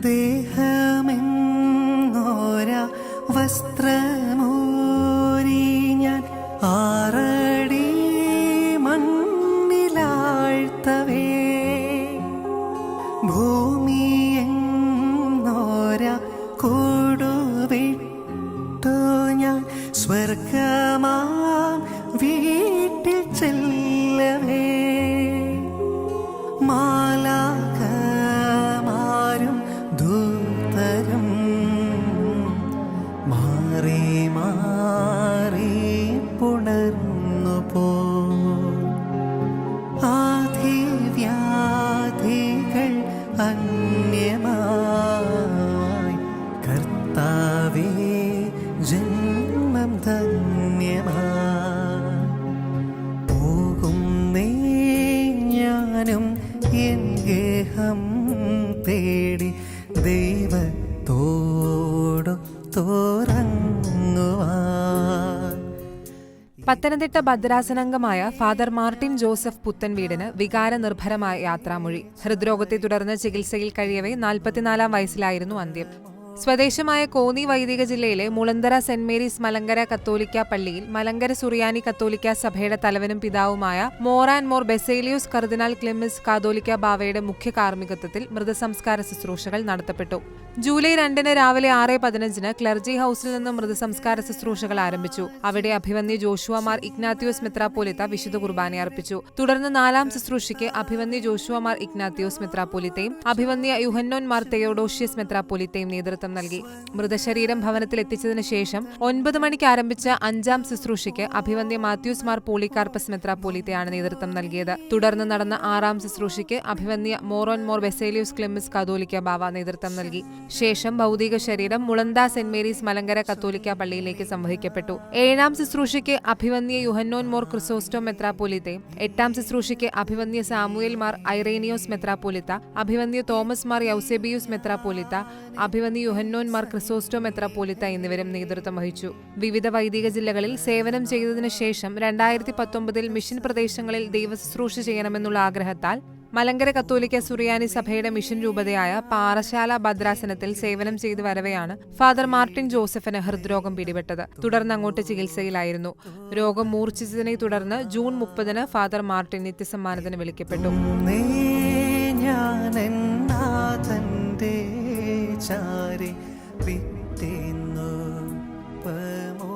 ദേഹമെന്നോര വസ്ത്രമൂരി ഞാൻ ആറടി മണ്ണിലാഴ്ത്തവേ. ഭൂമിയെന്നോര കൂടുവിട്ടു ഞാൻ സ്വർഗമാം വീട്ടിൽ ചെല്ലവേ. മാലാകമാരും മാറി പുണർന്നു പോ. ആധിവ്യാധികൾ അന്യമായി. കർത്താവേ ജന്മം ധന്യമായി. പോകുന്നേ ഞാനും എൻ ഗേഹം തേടി ദൈവത്തോടു പത്തനംതിട്ട ഭദ്രാസനംഗമായ ഫാദർ മാർട്ടിൻ ജോസഫ് പുത്തൻ വീടിന് വികാരനിർഭരമായ യാത്രാമൊഴി. ഹൃദ്രോഗത്തെ തുടർന്ന് ചികിത്സയിൽ കഴിയവേ നാൽപ്പത്തിനാലാം വയസ്സിലായിരുന്നു അന്ത്യം. സ്വദേശമായ കോന്നി വൈദിക ജില്ലയിലെ മുളന്തര സെന്റ് മേരീസ് മലങ്കര കത്തോലിക്ക പള്ളിയിൽ മലങ്കര സുറിയാനി കത്തോലിക്ക സഭയുടെ തലവനും പിതാവുമായ മോർ ആൻഡ് മോർ ബെസേലിയോസ് കർദിനാൾ ക്ലിമിസ് കാതോലിക്ക ബാവയുടെ മുഖ്യ കാർമ്മികത്വത്തിൽ മൃതസംസ്കാര ശുശ്രൂഷകൾ നടത്തപ്പെട്ടു. ജൂലൈ രണ്ടിന് രാവിലെ ആറ് പതിനഞ്ചിന് ക്ലർജി ഹൌസിൽ നിന്ന് മൃതസംസ്കാര ശുശ്രൂഷകൾ ആരംഭിച്ചു. അവിടെ അഭിവന്യ ജോഷുവമാർ ഇഗ്നാത്തിയോസ് മെത്രാപ്പോലിത്ത വിശുദ്ധ കുർബാന അർപ്പിച്ചു. തുടർന്ന് നാലാം ശുശ്രൂഷയ്ക്ക് അഭിവന്യ ജോഷുവമാർ ഇഗ്നാത്തിയോസ് മെത്രാപ്പോലിത്തയും അഭിവന്യ യുഹന്നോൻ മാർ തെയോഡോഷ്യസ് മെത്രാപ്പോലിത്തയും നേതൃത്വം നൽകി. മൃതശരീരം ഭവനത്തിൽ എത്തിച്ചതിന് ശേഷം ഒൻപത് മണിക്ക് ആരംഭിച്ച അഞ്ചാം ശുശ്രൂഷയ്ക്ക് അഭിവന്യ മാത്യൂസ് മാർ പോളികാർപ്പസ് മെത്രാപ്പോലിത്തയാണ് നേതൃത്വം നൽകിയത്. തുടർന്ന് നടന്ന ആറാം ശുശ്രൂഷയ്ക്ക് അഭിവന്യ മോറോൻ മോർ ബെസേലിയൂസ് ക്ലിമിസ് കതോലിക്ക ബാവ നേതൃത്വം നൽകി. ശേഷം ഭൗതിക ശരീരം മുളന്ത സെന്റ് മേരീസ് മലങ്കര കത്തോലിക്ക പള്ളിയിലേക്ക് സംവഹിക്കപ്പെട്ടു. ഏഴാം ശുശ്രൂഷയ്ക്ക് അഭിവന്യ യുഹന്നോൻ മോർ ക്രിസോസ്റ്റോ മെത്രാപ്പോലിത്തെ. എട്ടാം ശുശ്രൂഷയ്ക്ക് അഭിവന്യ സാമുയൽ മാർ ഐറേനിയോസ് മെത്രാപ്പോലിത്ത. അഭിവന്യ തോമസ് മാർ യൗസെബിയൂസ് മെത്രാപ്പോലിത്ത. അഭിവന്യ യുഹന്നോൻ മാർ ക്രിസോസ്റ്റോ മെത്രാപ്പോലിത്ത എന്നിവരും നേതൃത്വം വഹിച്ചു. വിവിധ വൈദിക ജില്ലകളിൽ സേവനം ചെയ്തതിനു ശേഷം രണ്ടായിരത്തി പത്തൊമ്പതിൽ മിഷൻ പ്രദേശങ്ങളിൽ ദൈവശുശ്രൂഷ ചെയ്യണമെന്നുള്ള ആഗ്രഹത്താൽ മലങ്കര കത്തോലിക്ക സുറിയാനി സഭയുടെ മിഷൻ രൂപതയായ പാറശാല ഭദ്രാസനത്തിൽ സേവനം ചെയ്തു വരവെയാണ് ഫാദർ മാർട്ടിൻ ജോസഫിന് ഹൃദ്രോഗം പിടിപെട്ടത്. തുടർന്ന് അങ്ങോട്ട് ചികിത്സയിലായിരുന്നു. രോഗം മൂർച്ഛിച്ചതിനെ തുടർന്ന് ജൂൺ മുപ്പതിന് ഫാദർ മാർട്ടിൻ നിത്യസമ്മാനത്തിന് വിളിക്കപ്പെട്ടു. ചാരി വിത്തേന്നു. പ